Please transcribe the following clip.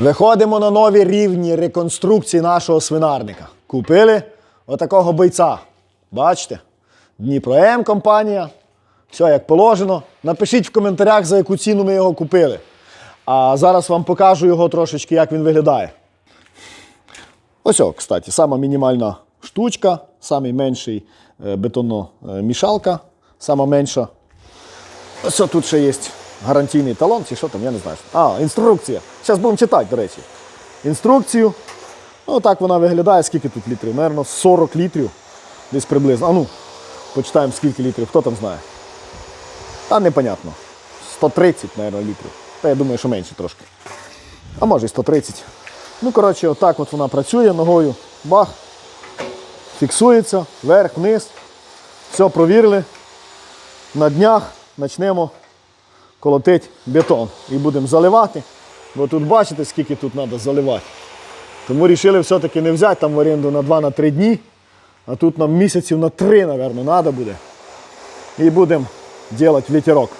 Виходимо на нові рівні реконструкції нашого свинарника. Купили отакого бойця. Бачите? Дніпро М компанія. Все як положено. Напишіть в коментарях, за яку ціну ми його купили. А зараз вам покажу його трошечки, як він виглядає. Ось, о, кстати, сама мінімальна штучка, самий менший е, бетонно-мішалка, сама менша. Ось тут ще є гарантійний талон, чи що там, я не знаю. А, інструкція. Зараз будемо читати, до речі. Інструкцію. Ну, так вона виглядає. Скільки тут літрів? Наверно, 40 літрів. Десь приблизно. А ну, почитаємо, скільки літрів, хто там знає. Та непонятно. 130, мабуть, літрів. Та я думаю, що менше трошки. А може і 130. Ну, коротше, отак от вона працює ногою. Бах. Фіксується, вверх, вниз. Все провірили. На днях почнемо колотити бетон і будемо заливати. Бо тут бачите, скільки тут треба заливати. Тому вирішили все-таки не взяти там в оренду на 2-3 дні, а тут нам місяців на 3, мабуть, треба буде. І будемо робити ветерок.